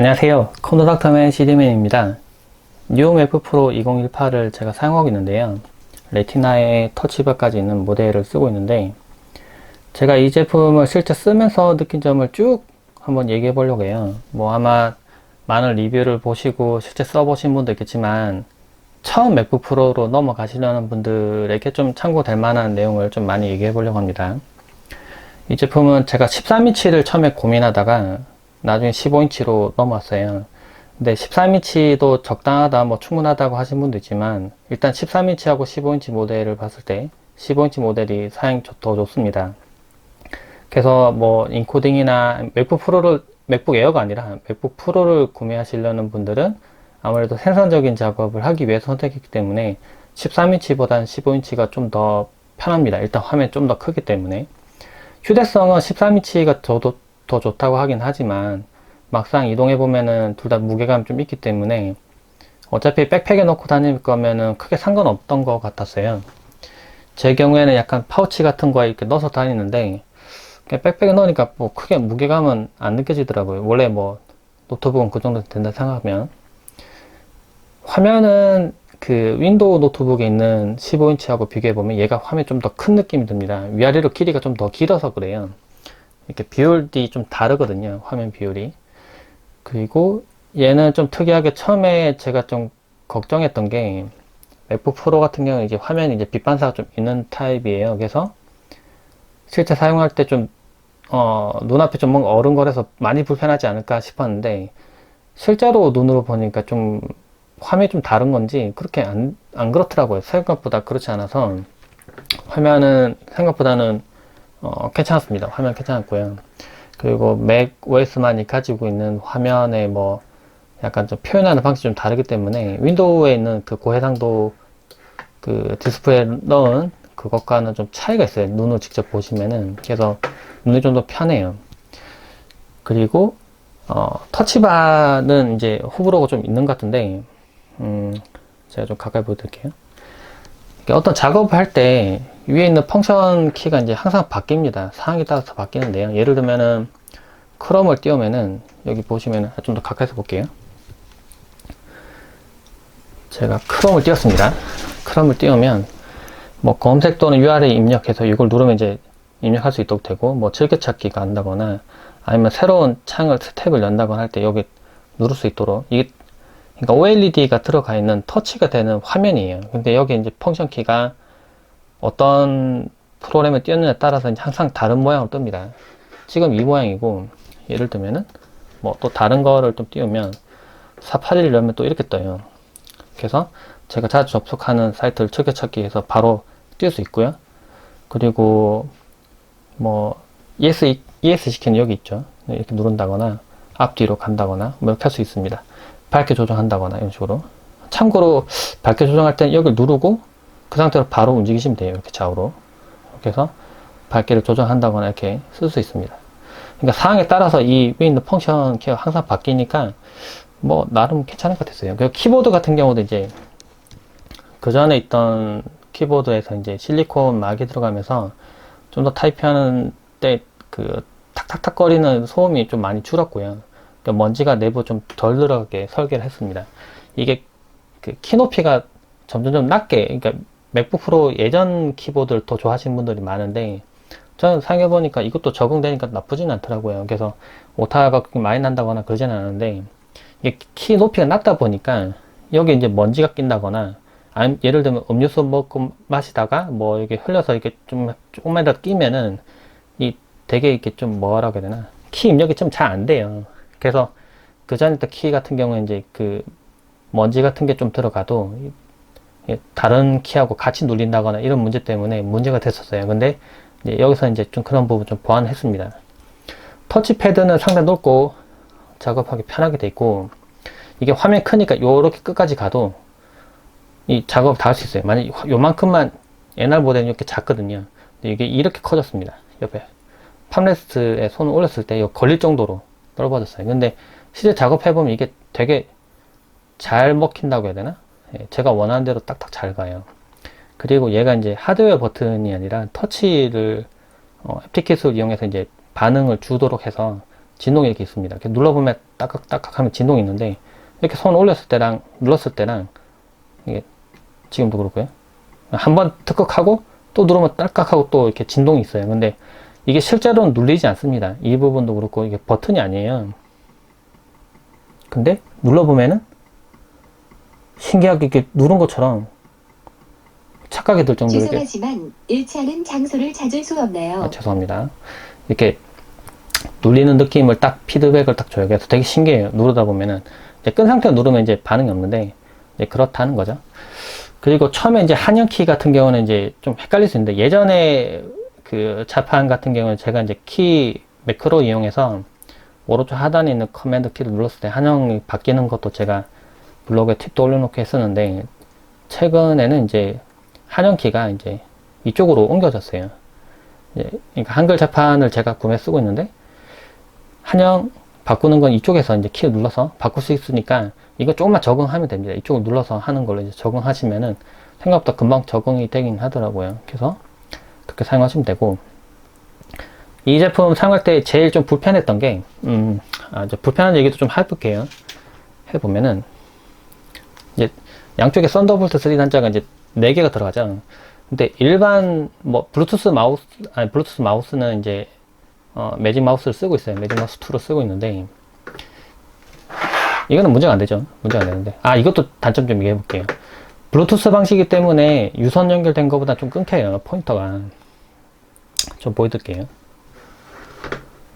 안녕하세요. 콘도닥터맨 CD맨입니다. 뉴홈 프로 2018을 제가 사용하고 있는데요. 레티나에 터치바까지 있는 모델을 쓰고 있는데 제가 이 제품을 실제 쓰면서 느낀 점을 쭉 한번 얘기해 보려고 해요. 뭐 아마 많은 리뷰를 보시고 실제 써보신 분도 있겠지만 처음 맥북 프로로 넘어가시려는 분들에게 좀 참고될 만한 내용을 좀 많이 얘기해 보려고 합니다. 이 제품은 제가 13인치를 처음에 고민하다가 나중에 15인치로 넘어왔어요. 근데 13인치도 적당하다, 뭐 충분하다고 하신 분도 있지만 일단 13인치하고 15인치 모델을 봤을 때 15인치 모델이 좋- 더 좋습니다. 그래서 뭐 인코딩이나 맥북 프로를 맥북 에어가 아니라 맥북 프로를 구매하시려는 분들은 아무래도 생산적인 작업을 하기 위해 선택했기 때문에 13인치보다는 15인치가 좀 더 편합니다. 일단 화면이 좀더 크기 때문에 휴대성은 13인치가 저도 더 좋다고 하긴 하지만 막상 이동해 보면은 둘 다 무게감 좀 있기 때문에 어차피 백팩에 넣고 다닐 거면은 크게 상관없던 것 같았어요. 제 경우에는 약간 파우치 같은 거에 이렇게 넣어서 다니는데 백팩에 넣으니까 뭐 크게 무게감은 안 느껴지더라고요. 원래 뭐 노트북은 그 정도 된다 생각하면 화면은 그 윈도우 노트북에 있는 15인치하고 비교해 보면 얘가 화면이 좀 더 큰 느낌이 듭니다. 위아래로 길이가 좀 더 길어서 그래요. 이렇게 비율이 좀 다르거든요. 화면 비율이. 그리고 얘는 좀 특이하게 처음에 제가 좀 걱정했던 게 맥북 프로 같은 경우는 이제 화면이 이제 빛 반사가 좀 있는 타입이에요. 그래서 실제 사용할 때 좀 어, 눈앞에 좀 뭔가 어른거려서 많이 불편하지 않을까 싶었는데 실제로 눈으로 보니까 좀 화면이 좀 다른 건지 그렇게 안, 안 그렇더라고요. 생각보다 그렇지 않아서 화면은 생각보다는 어, 괜찮았습니다. 화면 괜찮았고요. 그리고 맥 OS만이 가지고 있는 화면에 뭐 약간 좀 표현하는 방식이 좀 다르기 때문에 윈도우에 있는 그 고해상도 그 디스플레이에 넣은 그것과는 좀 차이가 있어요. 눈으로 직접 보시면은. 그래서 눈이 좀 더 편해요. 그리고 어, 터치바는 이제 호불호가 좀 있는 것 같은데 음, 제가 좀 가까이 보여드릴게요. 어떤 작업을 할때 위에 있는 펑션 키가 이제 항상 바뀝니다. 상황에 따라서 바뀌는데요. 예를 들면은 크롬을 띄우면은 여기 보시면은 좀 더 가까이서 볼게요. 제가 크롬을 띄웠습니다. 크롬을 띄우면 뭐 검색 또는 URL 입력해서 이걸 누르면 이제 입력할 수 있도록 되고 뭐 즐겨찾기가 한다거나 아니면 새로운 창을 탭을 연다거나 할 때 여기 누를 수 있도록 이게 그러니까 OLED가 들어가 있는 터치가 되는 화면이에요. 근데 여기 이제 펑션 키가 어떤 프로그램을 띄웠느냐에 따라서 항상 다른 모양으로 뜹니다. 지금 이 모양이고 예를 들면은 뭐 또 다른 거를 좀 띄우면 481을 열면 또 이렇게 떠요. 그래서 제가 자주 접속하는 사이트를 즐겨찾기해서 바로 띄울 수 있고요. 그리고 뭐 ES ES 시키는 여기 있죠. 이렇게 누른다거나 앞뒤로 간다거나 뭐 이렇게 할 수 있습니다. 밝게 조정한다거나 이런 식으로. 참고로 밝게 조정할 때는 여기를 누르고 그 상태로 바로 움직이시면 돼요. 이렇게 좌우로. 이렇게 해서 밝기를 조정한다거나 이렇게 쓸 수 있습니다. 그러니까 상황에 따라서 이 위에 있는 펑션 키가 항상 바뀌니까 뭐 나름 괜찮을 것 같았어요. 그리고 키보드 같은 경우도 이제 그 전에 있던 키보드에서 이제 실리콘 막이 들어가면서 좀 더 타이핑하는 때 그 탁탁탁 거리는 소음이 좀 많이 줄었고요. 그러니까 먼지가 내부 좀 덜 들어가게 설계를 했습니다. 이게 그 키 높이가 점점 좀 낮게, 그러니까 맥북 프로 예전 키보드를 더 좋아하시는 분들이 많은데 저는 사용해 보니까 이것도 적응되니까 나쁘진 않더라고요. 그래서 오타가 그렇게 많이 난다거나 그러진 않은데 이게 키 높이가 낮다 보니까 여기 이제 먼지가 낀다거나 예를 들면 음료수 먹고 마시다가 뭐 이렇게 흘려서 이렇게 좀 조금만이라도 끼면은 이 되게 이렇게 좀 뭐라고 해야 되나 키 입력이 좀 잘 안 돼요. 그래서 그 전에 있던 키 같은 경우에 이제 그 먼지 같은 게 좀 들어가도 다른 키하고 같이 눌린다거나 이런 문제 때문에 문제가 됐었어요. 근데 이제 여기서 이제 좀 그런 부분 좀 보완했습니다. 터치패드는 상당히 넓고 작업하기 편하게 돼 있고 이게 화면 크니까 요렇게 끝까지 가도 이 작업 다 할 수 있어요. 만약 요- 요만큼만 옛날 모델은 이렇게 작거든요. 근데 이게 이렇게 커졌습니다. 옆에 팜레스트에 손을 올렸을 때 걸릴 정도로 넓어졌어요. 근데 실제 작업해보면 이게 되게 잘 먹힌다고 해야 되나? 예, 제가 원하는 대로 딱딱 잘 가요. 그리고 얘가 이제 하드웨어 버튼이 아니라 터치를 어, 앱티켓을 이용해서 이제 반응을 주도록 해서 진동이 이렇게 있습니다. 이렇게 눌러보면 따깍따깍 하면 진동이 있는데 이렇게 손 올렸을 때랑 눌렀을 때랑 이게 지금도 그렇고요. 한 번 특극하고 또 누르면 딸깍하고 또 이렇게 진동이 있어요. 근데 이게 실제로는 눌리지 않습니다. 이 부분도 그렇고 이게 버튼이 아니에요. 근데 눌러보면은 신기하게 이렇게 누른 것처럼 착각이 들 정도로 죄송하지만 일치하는 장소를 찾을 수 없네요. 아, 죄송합니다. 이렇게 눌리는 느낌을 딱 피드백을 딱 줘요. 그래서 되게 신기해요. 누르다 보면은 이제 끈 상태로 누르면 이제 반응이 없는데 이제 그렇다는 거죠. 그리고 처음에 이제 한영키 같은 경우는 이제 좀 헷갈릴 수 있는데 예전에 그 자판 같은 경우는 제가 이제 키 매크로 이용해서 오른쪽 하단에 있는 커맨드 키를 눌렀을 때 한영이 바뀌는 것도 제가 블로그에 팁도 올려놓고 했었는데 최근에는 이제 한영키가 이제 이쪽으로 옮겨졌어요. 그러니까 한글 자판을 제가 구매 쓰고 있는데 한영 바꾸는 건 이쪽에서 이제 키를 눌러서 바꿀 수 있으니까 이거 조금만 적응하면 됩니다. 이쪽을 눌러서 하는 걸로 이제 적응하시면은 생각보다 금방 적응이 되긴 하더라고요. 그래서 그렇게 사용하시면 되고 이 제품 사용할 때 제일 좀 불편했던 게 음, 아, 불편한 얘기도 좀 해볼게요. 해보면은 이제 양쪽에 썬더볼트 3 단자가 이제 4개가 들어가죠. 근데 일반 뭐 블루투스 마우스 아니 블루투스 마우스는 이제 어, 매직 마우스를 쓰고 있어요. 매직 마우스 2로 쓰고 있는데 이거는 문제가 안 되죠. 문제가 안 되는데 아 이것도 단점 좀 얘기해 볼게요. 블루투스 방식이기 때문에 유선 연결된 것보다 좀 끊겨요. 포인터가 좀 보여드릴게요.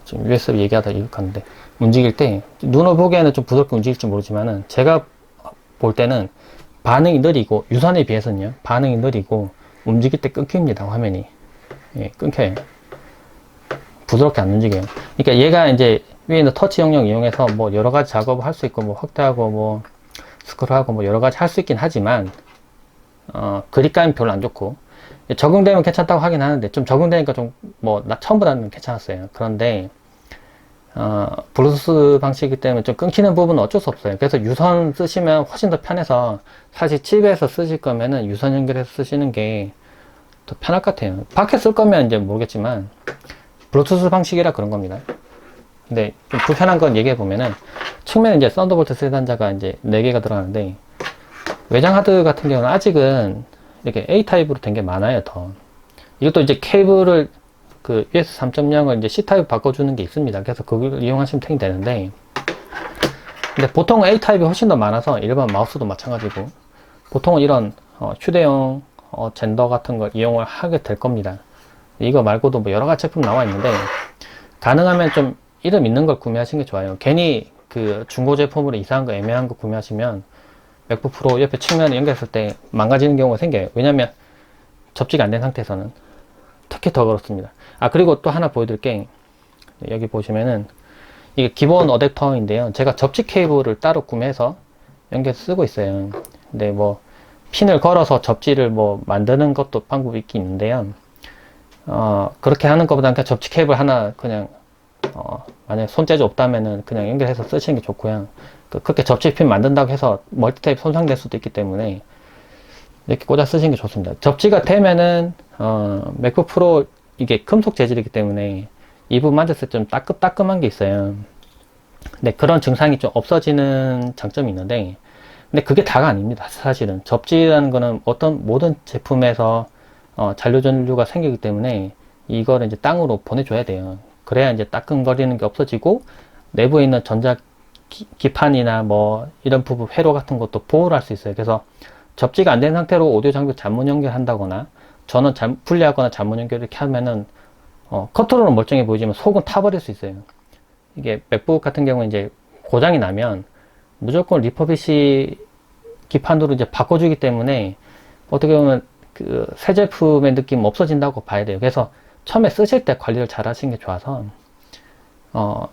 지금 USB 얘기하다 이거 갔는데 움직일 때 눈으로 보기에는 좀 부드럽게 움직일지 모르지만은 제가 볼 때는 반응이 느리고 유선에 비해서는요 반응이 느리고 움직일 때 끊깁니다 화면이. 예, 끊겨요. 부드럽게 안 움직여요. 그러니까 얘가 이제 위에 있는 터치 영역 이용해서 뭐 여러 가지 작업을 할 수 있고 뭐 확대하고 뭐 스크롤하고 뭐 여러 가지 할 수 있긴 하지만 어, 그립감이 별로 안 좋고 적응되면 괜찮다고 하긴 하는데 좀 적응되니까 좀 뭐 나 처음보다는 괜찮았어요. 그런데 어, 블루투스 방식이기 때문에 좀 끊기는 부분은 어쩔 수 없어요. 그래서 유선 쓰시면 훨씬 더 편해서 사실 집에서 쓰실 거면은 유선 연결해서 쓰시는 게 더 편할 것 같아요. 밖에 쓸 거면 이제 모르겠지만 블루투스 방식이라 그런 겁니다. 근데 좀 불편한 건 얘기해 보면은 측면에 이제 썬더볼트 3 단자가 이제 4개가 들어가는데 외장 하드 같은 경우는 아직은 이렇게 A 타입으로 된 게 많아요, 더. 이것도 이제 케이블을 그 US 3.0을 이제 C 타입 바꿔주는 게 있습니다. 그래서 그걸 이용하시면 되긴 되는데, 근데 보통 A 타입이 훨씬 더 많아서 일반 마우스도 마찬가지고, 보통은 이런 어, 휴대용 어, 젠더 같은 걸 이용을 하게 될 겁니다. 이거 말고도 뭐 여러 가지 제품 나와 있는데, 가능하면 좀 이름 있는 걸 구매하시는 게 좋아요. 괜히 그 중고 제품으로 이상한 거 애매한 거 구매하시면 맥북 프로 옆에 측면에 연결했을 때 망가지는 경우가 생겨요. 왜냐면 접지가 안 된 상태에서는 특히 더 그렇습니다. 아 그리고 또 하나 보여드릴 게 여기 보시면은 이게 기본 어댑터인데요. 제가 접지 케이블을 따로 구매해서 연결 쓰고 있어요. 근데 뭐 핀을 걸어서 접지를 뭐 만드는 것도 방법이 있긴 있는데요. 어 그렇게 하는 것보다 그냥 접지 케이블 하나 그냥 어 만약 손재주 없다면은 그냥 연결해서 쓰시는 게 좋고요. 그, 그렇게 접지 핀 만든다고 해서 멀티테이프 손상될 수도 있기 때문에 이렇게 꽂아 쓰시는 게 좋습니다. 접지가 되면은 어, 맥북 프로 이게 금속 재질이기 때문에 이 부분 만졌을 때 좀 따끔따끔한 게 있어요. 근데 그런 증상이 좀 없어지는 장점이 있는데 근데 그게 다가 아닙니다. 사실은 접지라는 거는 어떤 모든 제품에서 어, 잔류 전류가 생기기 때문에 이거를 이제 땅으로 보내줘야 돼요. 그래야 이제 따끔거리는 게 없어지고 내부에 있는 전자 기, 기판이나 뭐 이런 부분 회로 같은 것도 보호를 할 수 있어요. 그래서 접지가 안 된 상태로 오디오 장비 잘못 연결한다거나 전원 잘, 분리하거나 잘못 연결 이렇게 하면은 어, 컨트롤은 멀쩡해 보이지만 속은 타버릴 수 있어요. 이게 맥북 같은 경우는 이제 고장이 나면 무조건 리퍼비시 기판으로 이제 바꿔주기 때문에 어떻게 보면 그 새 제품의 느낌 없어진다고 봐야 돼요. 그래서 처음에 쓰실 때 관리를 잘 하시는 게 좋아서 어,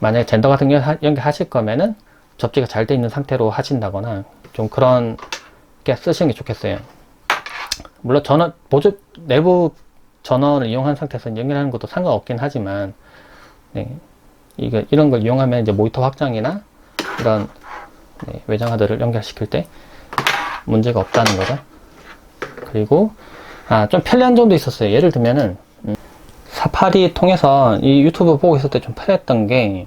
만약에 젠더 같은 경우 연결하실 거면은 접지가 잘 돼 있는 상태로 하신다거나 좀 그런 게 쓰시는 게 좋겠어요. 물론 전원 보조 내부 전원을 이용한 상태에서 연결하는 것도 상관없긴 하지만 네, 이거 이런 걸 이용하면 이제 모니터 확장이나 이런 네, 외장 하드를 연결시킬 때 문제가 없다는 거죠. 그리고 아, 좀 편리한 점도 있었어요. 예를 들면은 음, 사파리 통해서 이 유튜브 보고 있을 때 좀 편했던 게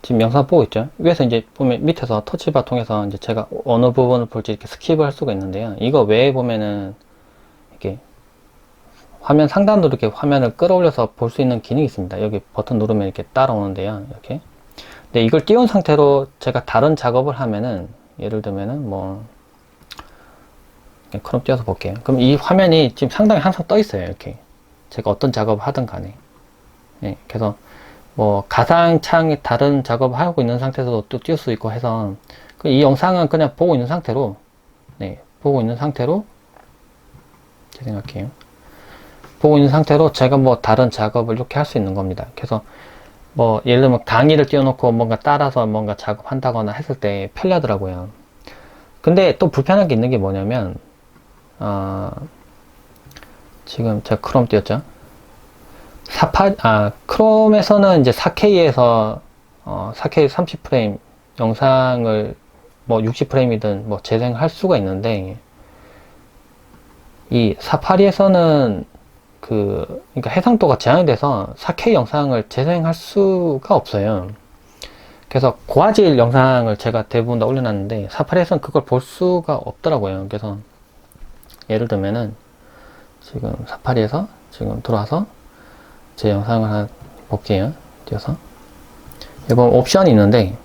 지금 영상 보고 있죠? 위에서 이제 보면 밑에서 터치바 통해서 이제 제가 어느 부분을 볼지 이렇게 스킵을 할 수가 있는데요. 이거 외에 보면은 이렇게 화면 상단으로 이렇게 화면을 끌어올려서 볼 수 있는 기능이 있습니다. 여기 버튼 누르면 이렇게 따라오는데요. 이렇게. 근데 이걸 띄운 상태로 제가 다른 작업을 하면은 예를 들면은 뭐 크롬 띄워서 볼게요. 그럼 이 화면이 지금 상당히 항상 떠 있어요. 이렇게. 제가 어떤 작업을 하든 간에. 예, 그래서 뭐 가상창이 다른 작업을 하고 있는 상태에서도 또 띄울 수 있고 해서 그이 영상은 그냥 보고 있는 상태로 네, 보고 있는 상태로 제 생각해요. 보고 있는 상태로 제가 뭐 다른 작업을 이렇게 할 수 있는 겁니다. 그래서 뭐 예를 들면 강의를 띄워놓고 뭔가 따라서 뭔가 작업한다거나 했을 때 편리하더라고요. 근데 또 불편한 게 있는 게 뭐냐면 어, 지금 제가 크롬 띄웠죠. 사파 아 크롬에서는 이제 4K에서 어, 4K 30프레임 영상을 뭐 60프레임이든 뭐 재생할 수가 있는데 이 사파리에서는 그 그러니까 해상도가 제한이 돼서 4K 영상을 재생할 수가 없어요. 그래서 고화질 영상을 제가 대부분 다 올려놨는데 사파리에서는 그걸 볼 수가 없더라고요. 그래서 예를 들면은 지금 사파리에서 지금 들어와서 제 영상을 볼게요. 띄어서 이번 옵션이 있는데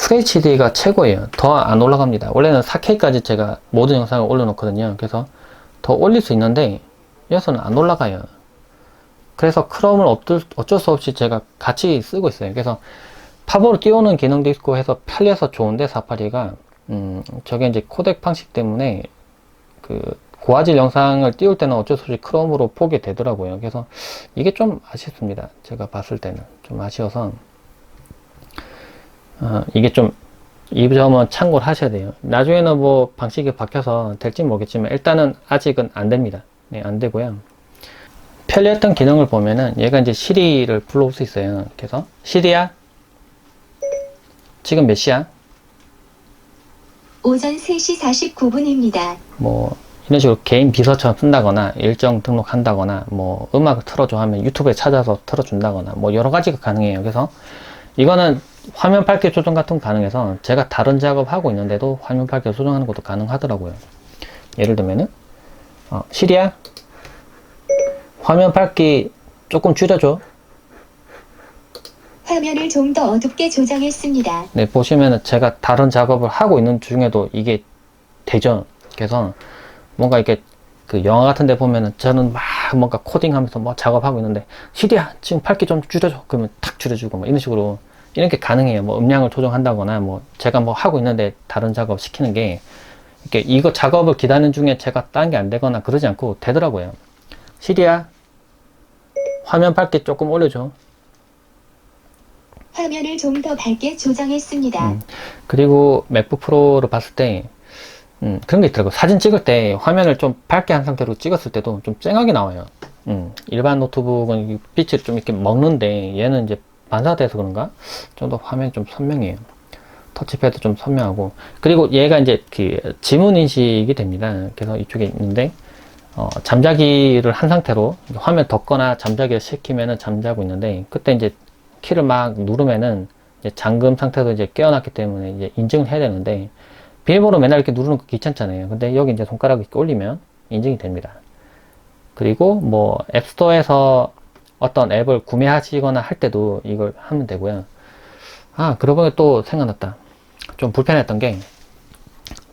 FHD가 최고예요. 더 안 올라갑니다. 원래는 4K까지 제가 모든 영상을 올려놓거든요. 그래서 더 올릴 수 있는데 여기서는 안 올라가요. 그래서 크롬을 어쩔, 수 없이 제가 같이 쓰고 있어요. 그래서 팝으로 띄우는 기능도 있고 해서 편리해서 좋은데 사파리가 음, 저게 이제 코덱 방식 때문에 그 고화질 영상을 띄울 때는 어쩔 수 없이 크롬으로 보게 되더라고요. 그래서 이게 좀 아쉽습니다. 제가 봤을 때는 좀 아쉬워서 어, 이게 좀 이 점은 참고를 하셔야 돼요. 나중에는 뭐 방식이 바뀌어서 될지 모르겠지만 일단은 아직은 안 됩니다. 네, 안 되고요. 편리했던 기능을 보면은 얘가 이제 시리를 불러올 수 있어요. 그래서 시리야 지금 몇 시야? 오전 3시 49분입니다. 뭐 이런 식으로 개인 비서처럼 쓴다거나 일정 등록한다거나 뭐 음악을 틀어줘 하면 유튜브에 찾아서 틀어준다거나 뭐 여러 가지가 가능해요. 그래서 이거는 화면 밝기 조정 같은 거 가능해서 제가 다른 작업 하고 있는데도 화면 밝기 조정하는 것도 가능하더라고요. 예를 들면은 어, 시리야 화면 밝기 조금 줄여줘. 화면을 좀 더 어둡게 조정했습니다. 네, 보시면은 제가 다른 작업을 하고 있는 중에도 이게 되죠. 그래서 뭔가 이렇게 그 영화 같은 데 보면은 저는 막 뭔가 코딩하면서 뭐 작업하고 있는데 시리야 지금 밝기 좀 줄여줘. 그러면 탁 줄여주고 뭐 이런 식으로 이런 게 가능해요. 뭐 음량을 조정한다거나 뭐 제가 뭐 하고 있는데 다른 작업 시키는 게 이렇게 이거 작업을 기다리는 중에 제가 딴 게 안 되거나 그러지 않고 되더라고요. 시리야 화면 밝기 조금 올려줘. 화면을 좀 더 밝게 조정했습니다. 음. 그리고 맥북 프로를 봤을 때 음, 그런 게 있더라고요. 사진 찍을 때 화면을 좀 밝게 한 상태로 찍었을 때도 좀 쨍하게 나와요. 음, 일반 노트북은 이 빛을 좀 이렇게 먹는데 얘는 이제 반사돼서 그런가? 좀 더 화면이 좀 선명해요. 터치패드 좀 선명하고 그리고 얘가 이제 그 지문 인식이 됩니다. 그래서 이쪽에 있는데 어, 잠자기를 한 상태로 화면 덮거나 잠자기를 시키면은 잠자고 있는데 그때 이제 키를 막 누르면은 이제 잠금 상태에서 이제 깨어났기 때문에 이제 인증을 해야 되는데 비밀번호 맨날 이렇게 누르는 거 귀찮잖아요. 근데 여기 이제 손가락 이렇게 올리면 인증이 됩니다. 그리고 뭐 앱스토어에서 어떤 앱을 구매하시거나 할 때도 이걸 하면 되고요. 아, 그러고 보니 또 생각났다. 좀 불편했던 게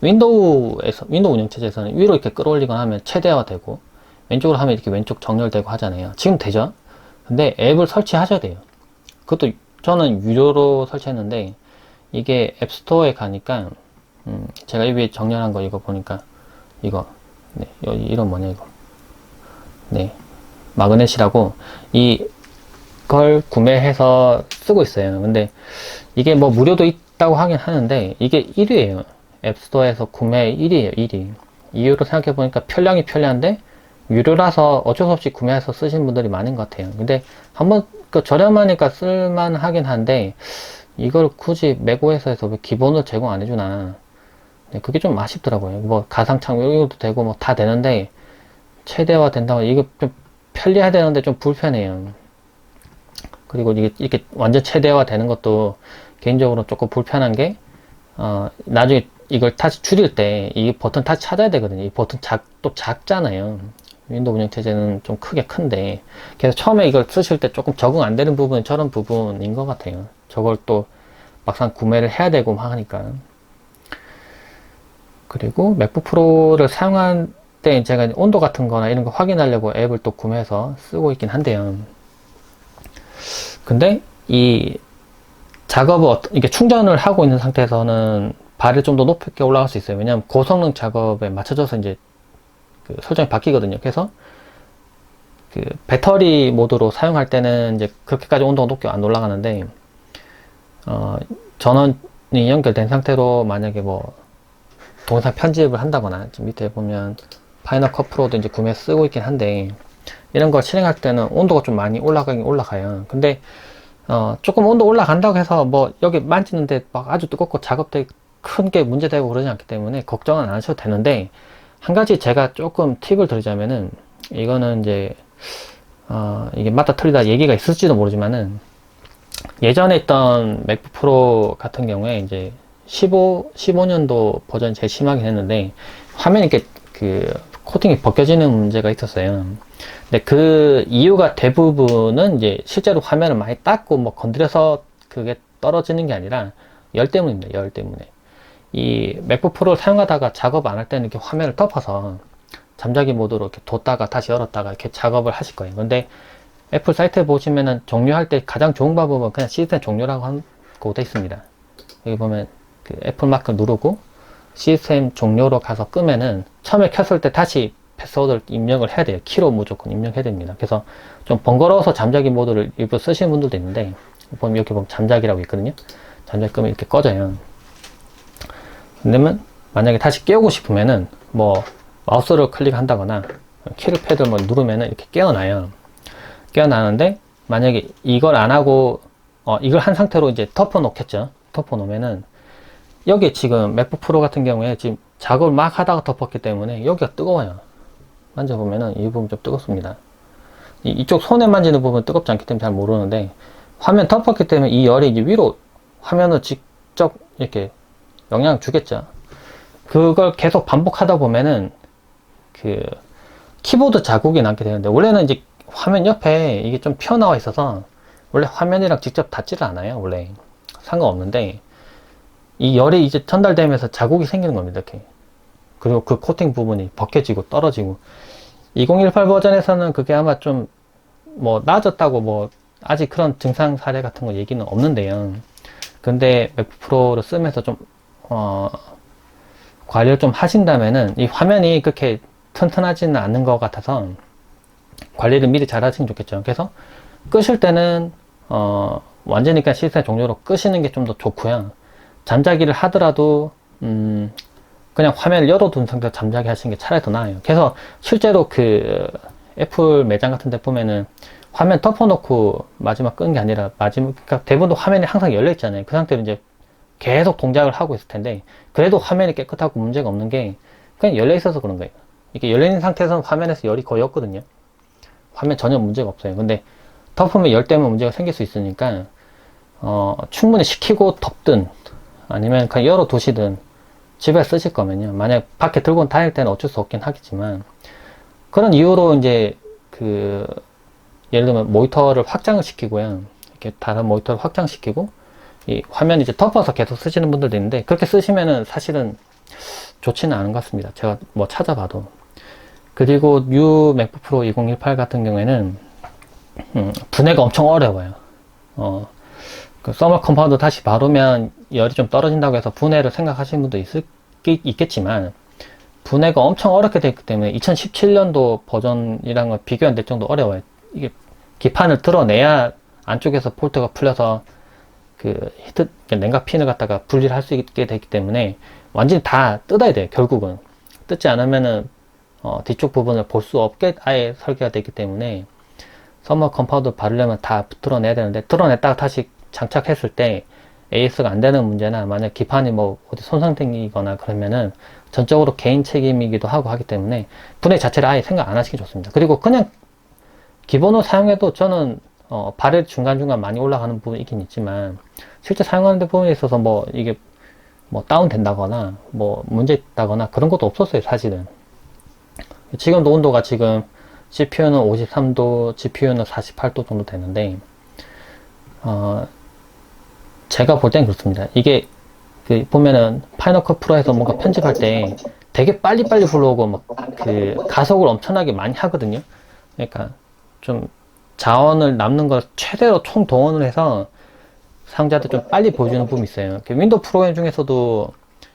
윈도우에서 윈도우 운영 체제에서는 위로 이렇게 끌어올리거나 하면 최대화되고 왼쪽으로 하면 이렇게 왼쪽 정렬되고 하잖아요. 지금 되죠? 근데 앱을 설치하셔야 돼요. 그것도 저는 유료로 설치했는데 이게 앱스토어에 가니까 음, 제가 이 위에 정렬한 거 이거 보니까 이거 네, 여기 이런 뭐냐 이거 네 마그넷이라고 이걸 구매해서 쓰고 있어요. 근데 이게 뭐 무료도 있다고 하긴 하는데 이게 1위에요. 앱스토어에서 구매 1위에요. 1위. 이유로 생각해 보니까 편량이 편리한데 유료라서 어쩔 수 없이 구매해서 쓰시는 분들이 많은 것 같아요. 근데 한번 그 저렴하니까 쓸만 하긴 한데 이걸 굳이 맥OS에서 왜 기본으로 제공 안 해주나? 네, 그게 좀 아쉽더라고요. 뭐 가상창 이것도 되고 뭐 다 되는데 최대화 된다고 이거 좀 편리해야 되는데 좀 불편해요. 그리고 이게 이렇게 완전 최대화 되는 것도 개인적으로 조금 불편한 게, 어, 나중에 이걸 다시 줄일 때 이 버튼 다시 찾아야 되거든요. 이 버튼 작, 또 작잖아요. 윈도우 운영체제는 좀 크게 큰데, 그래서 처음에 이걸 쓰실 때 조금 적응 안 되는 부분이 저런 부분인 것 같아요. 저걸 또 막상 구매를 해야 되고 막 하니까. 그리고 맥북 프로를 사용한 때 제가 온도 같은 거나 이런 거 확인하려고 앱을 또 구매해서 쓰고 있긴 한데요. 근데 이 작업을 이게 충전을 하고 있는 상태에서는 발을 좀 더 높게 올라갈 수 있어요. 왜냐하면 고성능 작업에 맞춰져서 이제 그 설정이 바뀌거든요. 그래서 그 배터리 모드로 사용할 때는 이제 그렇게까지 온도가 높게 안 올라가는데 어, 전원이 연결된 상태로 만약에 뭐 동영상 편집을 한다거나 지금 밑에 보면 파이널 컷 프로도 이제 구매 쓰고 있긴 한데 이런 걸 실행할 때는 온도가 좀 많이 올라가긴 올라가요. 근데 어, 조금 온도 올라간다고 해서 뭐 여기 만지는데 막 아주 뜨겁고 작업대 큰 게 문제되고 그러지 않기 때문에 걱정은 안 하셔도 되는데 한 가지 제가 조금 팁을 드리자면은 이거는 이제 어, 이게 맞다 틀리다 얘기가 있을지도 모르지만은 예전에 있던 맥북 프로 같은 경우에 이제 15, 15년도 버전이 제일 심하긴 했는데 화면이 이렇게 그 코팅이 벗겨지는 문제가 있었어요. 근데 그 이유가 대부분은 이제 실제로 화면을 많이 닦고 뭐 건드려서 그게 떨어지는 게 아니라 열 때문입니다. 열 때문에. 이 맥북 프로를 사용하다가 작업 안 할 때는 이렇게 화면을 덮어서 잠자기 모드로 이렇게 뒀다가 다시 열었다가 이렇게 작업을 하실 거예요. 근데 애플 사이트에 보시면은 종료할 때 가장 좋은 방법은 그냥 시스템 종료라고 하고 돼 있습니다. 여기 보면 그 애플 마크 누르고 시스템 종료로 가서 끄면은 처음에 켰을 때 다시 패스워드를 입력을 해야 돼요. 키로 무조건 입력해야 됩니다. 그래서 좀 번거로워서 잠자기 모드를 일부 쓰시는 분들도 있는데 보면 여기 보면 잠자기라고 있거든요. 잠자기 끄면 이렇게 꺼져요. 근데면 만약에 다시 깨우고 싶으면은 뭐 마우스를 클릭한다거나 키를 패드를 뭐 누르면은 이렇게 깨어나요. 깨어나는데 만약에 이걸 안 하고 어 이걸 한 상태로 이제 덮어 놓겠죠. 덮어 놓으면은 여기 지금 맥북 프로 같은 경우에 지금 작업을 막 하다가 덮었기 때문에 여기가 뜨거워요. 만져보면은 이 부분 좀 뜨겁습니다. 이, 이쪽 손에 만지는 부분 은 뜨겁지 않기 때문에 잘 모르는데 화면 덮었기 때문에 이 열이 이제 위로 화면을 직접 이렇게 영향을 주겠죠. 그걸 계속 반복하다 보면은 그 키보드 자국이 남게 되는데 원래는 이제 화면 옆에 이게 좀 튀어나와 있어서 원래 화면이랑 직접 닿지를 않아요. 원래 상관없는데 이 열이 이제 전달되면서 자국이 생기는 겁니다. 이렇게. 그리고 그 코팅 부분이 벗겨지고 떨어지고 2018 버전에서는 그게 아마 좀뭐 나아졌다고 뭐 아직 그런 증상 사례 같은 거 얘기는 없는데요. 근데 맥북 프로를 쓰면서 좀 어, 관리를 좀 하신다면은 이 화면이 그렇게 튼튼하지는 않는 것 같아서 관리를 미리 잘 하시면 좋겠죠. 그래서 끄실 때는 어, 완전히 그냥 시스템 종료로 끄시는 게 좀 더 좋고요. 잠자기를 하더라도 음, 그냥 화면을 열어둔 상태로 잠자기 하시는 게 차라리 더 나아요. 그래서 실제로 그 애플 매장 같은 데 보면은 화면 덮어놓고 마지막 끄는 게 아니라 마지막 그러니까 대부분 화면이 항상 열려 있잖아요. 그 상태로 이제 계속 동작을 하고 있을 텐데 그래도 화면이 깨끗하고 문제가 없는 게 그냥 열려 있어서 그런 거예요. 이게 열려 있는 상태에서는 화면에서 열이 거의 없거든요. 화면 전혀 문제가 없어요. 근데 덮으면 열 때문에 문제가 생길 수 있으니까 어, 충분히 식히고 덮든 아니면 그냥 열어 두시든 집에 쓰실 거면요. 만약 밖에 들고 다닐 때는 어쩔 수 없긴 하겠지만 그런 이유로 이제 그 예를 들면 모니터를 확장을 시키고요. 이렇게 다른 모니터를 확장시키고 이 화면 이제 덮어서 계속 쓰시는 분들도 있는데 그렇게 쓰시면은 사실은 좋지는 않은 것 같습니다. 제가 뭐 찾아봐도 그리고 뉴 맥북 프로 2018 같은 경우에는 음, 분해가 엄청 어려워요. 어, 그 서머 컴파운드 다시 바르면 열이 좀 떨어진다고 해서 분해를 생각하시는 분도 있을, 있겠지만 분해가 엄청 어렵게 있기 때문에 2017년도 버전이랑 은 비교 안될 정도 어려워요. 이게 기판을 드러내야 안쪽에서 폴트가 풀려서 그 히트 냉각 핀을 갖다가 분리를 할 수 있게 되기 때문에 완전히 다 뜯어야 돼요. 결국은 뜯지 않으면은 어, 뒤쪽 부분을 볼 수 없게 아예 설계가 되기 때문에 서머 컴파운드 바르려면 다 드러내야 되는데 드러냈다가 다시 장착했을 때 AS가 안 되는 문제나 만약 기판이 뭐 어디 손상되거나 그러면은 전적으로 개인 책임이기도 하고 하기 때문에 분해 자체를 아예 생각 안 하시기 좋습니다. 그리고 그냥 기본으로 사용해도 저는 어, 발열 중간중간 많이 올라가는 부분이 있긴 있지만 실제 사용하는 데 부분에 있어서 뭐 이게 뭐 다운 된다거나 뭐 문제 있다거나 그런 것도 없었어요 사실은 지금도 온도가 지금 CPU는 53도, GPU는 48도 정도 되는데 어, 제가 볼 땐 그렇습니다. 이게 그 보면은 파이널 컷 프로에서 뭔가 편집할 때 되게 빨리빨리 불러오고 막 그 가속을 엄청나게 많이 하거든요. 그러니까 좀 자원을 남는 걸 최대로 총 동원을 해서 사용자한테 좀 빨리 보여주는 부분이 있어요. 그 윈도우 프로그램 중에서도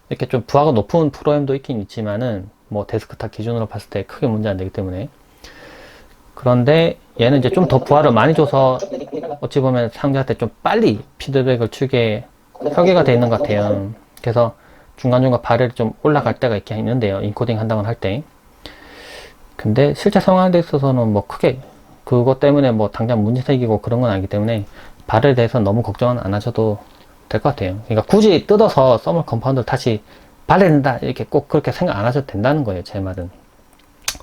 이렇게 좀 부하가 높은 프로그램도 있긴 있지만은 뭐 데스크탑 기준으로 봤을 때 크게 문제 안 되기 때문에 그런데 얘는 이제 좀 더 부하를 많이 줘서 어찌 보면 사용자한테 좀 빨리 피드백을 주게 설계가 되어 있는 것 같아요. 그래서 중간중간 발열이 좀 올라갈 때가 있긴 있는데요. 인코딩 한다거나 할 때. 근데 실제 데 있어서는 뭐 크게 그것 때문에 뭐 당장 문제 생기고 그런 건 아니기 때문에 발열에 대해서 너무 걱정은 안 하셔도 될 것 같아요. 그러니까 굳이 뜯어서 써멀 컴파운드를 다시 발라낸다 이렇게 꼭 그렇게 생각 안 하셔도 된다는 거예요. 제 말은.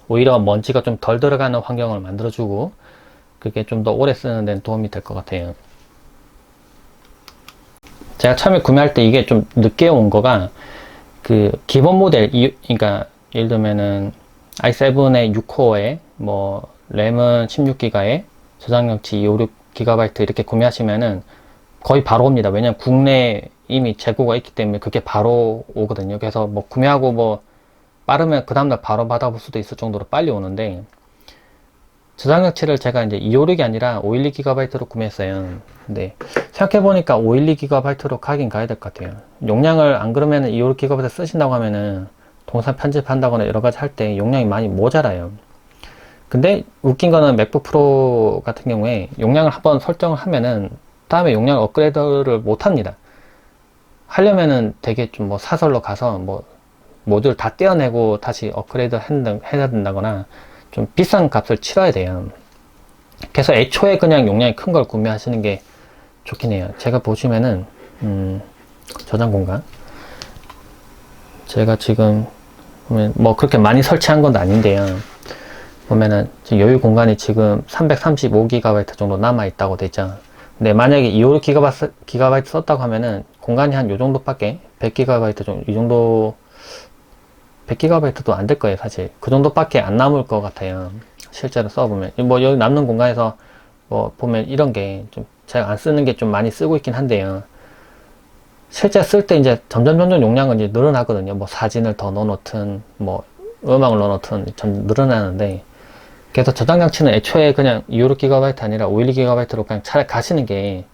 오히려 먼지가 좀 덜 들어가는 환경을 만들어주고 그게 좀 더 오래 쓰는 데는 도움이 될 것 같아요. 제가 처음에 구매할 때 이게 좀 늦게 온 거가 그 기본 모델, 이, 그러니까 예를 들면은 i7의 6코어에 뭐 램은 16기가에 저장력치 256GB 이렇게 구매하시면은 거의 바로 옵니다. 왜냐면 국내 이미 재고가 있기 때문에 그게 바로 오거든요. 그래서 뭐 구매하고 뭐 빠르면 그 다음날 바로 받아볼 수도 있을 정도로 빨리 오는데 저장력치를 제가 이제 256이 아니라 512GB로 구매했어요. 근데 생각해보니까 512GB로 가긴 가야 될 것 같아요. 용량을 안 그러면은 256GB 쓰신다고 하면은 동영상 편집한다거나 여러 가지 할 때 용량이 많이 모자라요. 근데 웃긴 거는 맥북 프로 같은 경우에 용량을 한번 설정을 하면은 다음에 용량 업그레이드를 못 합니다. 하려면은 되게 좀 뭐 사설로 가서 뭐 모듈 다 떼어내고 다시 업그레이드 해야 된다거나 좀 비싼 값을 치러야 돼요. 그래서 애초에 그냥 용량이 큰 걸 구매하시는 게 좋긴 해요. 제가 보시면은 음, 저장 공간 제가 지금 뭐 그렇게 많이 설치한 건 아닌데요. 보면은 여유 공간이 지금 335GB 정도 남아 있다고 되죠. 근데 만약에 256GB 기가바이트 썼다고 하면은 공간이 한 요 정도밖에 100GB 정도 이 정도 100GB도 안 될 거예요, 사실. 그 정도밖에 안 남을 것 같아요. 실제로 써보면. 뭐, 여기 남는 공간에서, 뭐, 보면 이런 게 좀, 제가 안 쓰는 게 좀 많이 쓰고 있긴 한데요. 실제 쓸 때 이제 점점 점점 용량은 이제 늘어나거든요. 뭐, 사진을 더 넣어놓든, 뭐, 음악을 넣어놓든 점 늘어나는데, 그래서 저장 장치는 애초에 그냥 256GB 아니라 512GB로 그냥 차라리 가시는 게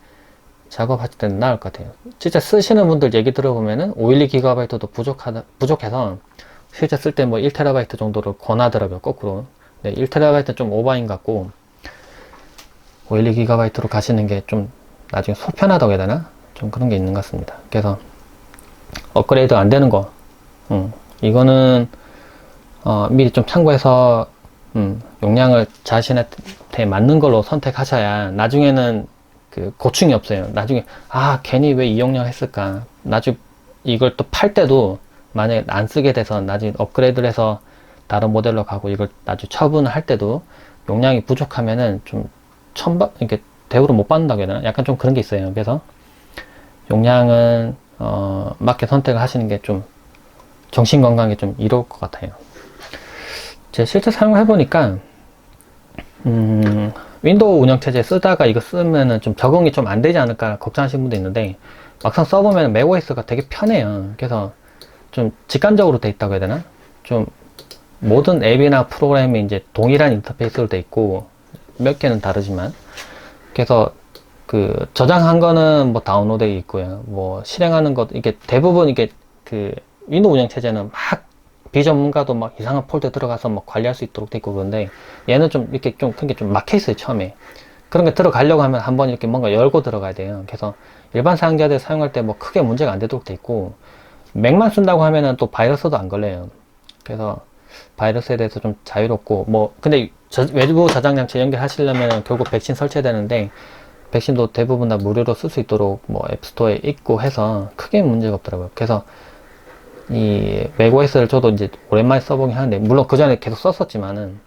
작업하실 때는 나을 것 같아요. 진짜 쓰시는 분들 얘기 들어보면은 512GB도 부족하다, 부족해서 실제 쓸 때 뭐 1TB 정도를 권하더라고요, 거꾸로. 네, 1TB 좀 오버인 것 같고, 512GB로 가시는 게 좀 나중에 소편하다고 해야 되나? 좀 그런 게 있는 것 같습니다. 그래서 업그레이드 안 되는 거, 음, 이거는, 어, 미리 좀 참고해서, 음, 용량을 자신한테 맞는 걸로 선택하셔야 나중에는 그 고충이 없어요. 나중에, 아, 괜히 왜 이 용량 했을까? 나중에 이걸 또 팔 때도 만약에 안 쓰게 돼서 나중에 업그레이드를 해서 다른 모델로 가고 이걸 나중에 처분을 할 때도 용량이 부족하면은 좀 천바 이렇게 대우를 못 받는다고 해야 되나? 약간 좀 그런 게 있어요. 그래서 용량은 어 맞게 선택을 하시는 게 좀 정신 건강에 좀 이로울 것 같아요. 제 실제 사용을 해보니까 음 윈도우 운영 체제 쓰다가 이거 쓰면은 좀 적응이 좀 안 되지 않을까 걱정하시는 분도 있는데 막상 써보면 맥OS가 되게 편해요. 그래서 좀 직관적으로 돼 있다고 해야 되나? 좀 모든 앱이나 프로그램이 이제 동일한 인터페이스로 돼 있고 몇 개는 다르지만 그래서 그 저장한 거는 뭐 다운로드에 있고요. 뭐 실행하는 것 이게 대부분 이게 그 윈도우 운영 체제는 막 비전문가도 막 이상한 폴더 들어가서 막 관리할 수 있도록 돼 있고 그런데 얘는 좀 이렇게 좀 큰 게 좀 막혀 있어요 처음에 그런 게 들어가려고 하면 한번 이렇게 뭔가 열고 들어가야 돼요. 그래서 일반 사용자들 사용할 때 뭐 크게 문제가 안 되도록 돼 있고 맥만 쓴다고 하면은 또 바이러스도 안 걸려요. 그래서 바이러스에 대해서 좀 자유롭고 뭐 근데 저, 외부 저장 장치 연결하시려면 결국 백신 설치해야 되는데 백신도 대부분 다 무료로 쓸 수 있도록 뭐 앱스토어에 있고 해서 크게 문제가 없더라고요. 그래서 이 맥OS를 저도 이제 오랜만에 써보긴 하는데 물론 그 전에 계속 썼었지만은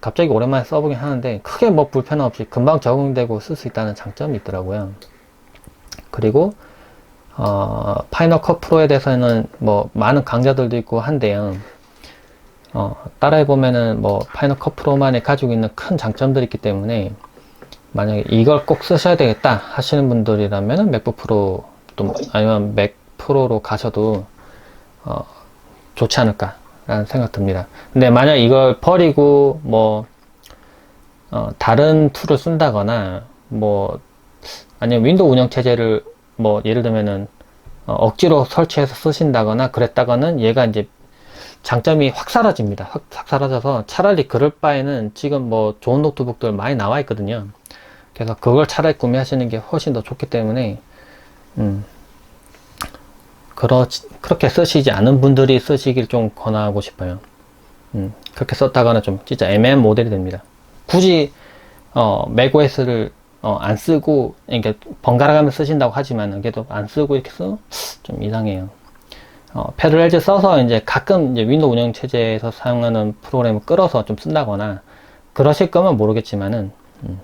갑자기 오랜만에 써보긴 하는데 크게 뭐 불편 없이 금방 적응되고 쓸 수 있다는 장점이 있더라고요. 그리고 어, 파이널 컷 프로에 대해서는 뭐 많은 강좌들도 있고 한데요. 어, 따라해 보면은 뭐 파이널 컷 프로만이 가지고 있는 큰 장점들이 있기 때문에 만약에 이걸 꼭 쓰셔야 되겠다 하시는 분들이라면은 맥북 프로 또 아니면 맥 프로로 가셔도 어, 좋지 않을까라는 생각 듭니다. 근데 만약 이걸 버리고 뭐 어, 다른 툴을 쓴다거나 뭐 아니면 윈도우 운영 체제를 뭐 예를 들면은 어, 억지로 설치해서 쓰신다거나 그랬다가는 얘가 이제 장점이 확 사라집니다. 확, 확 사라져서 차라리 그럴 바에는 지금 뭐 좋은 노트북들 많이 나와 있거든요. 그래서 그걸 차라리 구매하시는 게 훨씬 더 좋기 때문에 음, 그렇 그렇게 쓰시지 않은 분들이 쓰시길 좀 권하고 싶어요. 음, 그렇게 썼다가는 좀 진짜 애매한 모델이 됩니다. 굳이 어, 맥OS를 어, 안 쓰고 이렇게 번갈아 가면서 쓰신다고 하지만 그래도 안 쓰고 이렇게 써좀 이상해요. 어, 패러렐즈 써서 이제 가끔 이제 윈도우 운영 체제에서 사용하는 프로그램을 끌어서 좀 쓴다거나 그러실 거면 모르겠지만은 음.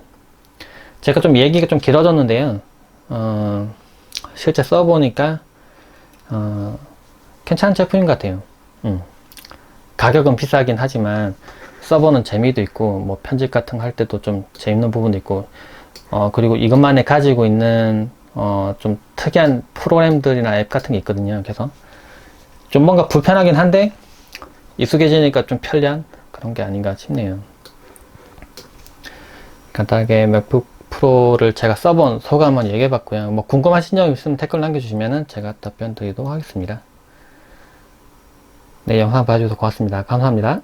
제가 좀 얘기가 좀 길어졌는데요. 어, 실제 써보니까 어, 괜찮은 제품인 것 같아요. 음. 가격은 비싸긴 하지만 써보는 재미도 있고 뭐 편집 같은 거 할 때도 좀 재밌는 부분도 있고 어, 그리고 이것만에 가지고 있는 어, 좀 특이한 프로그램들이나 앱 같은 게 있거든요. 그래서 좀 뭔가 불편하긴 한데 익숙해지니까 좀 편리한 그런 게 아닌가 싶네요. 간단하게 맥북 프로를 제가 써본 소감을 얘기해 봤고요. 뭐 궁금하신 점 있으면 댓글 남겨주시면 제가 답변 드리도록 하겠습니다. 네, 영상 봐주셔서 고맙습니다. 감사합니다.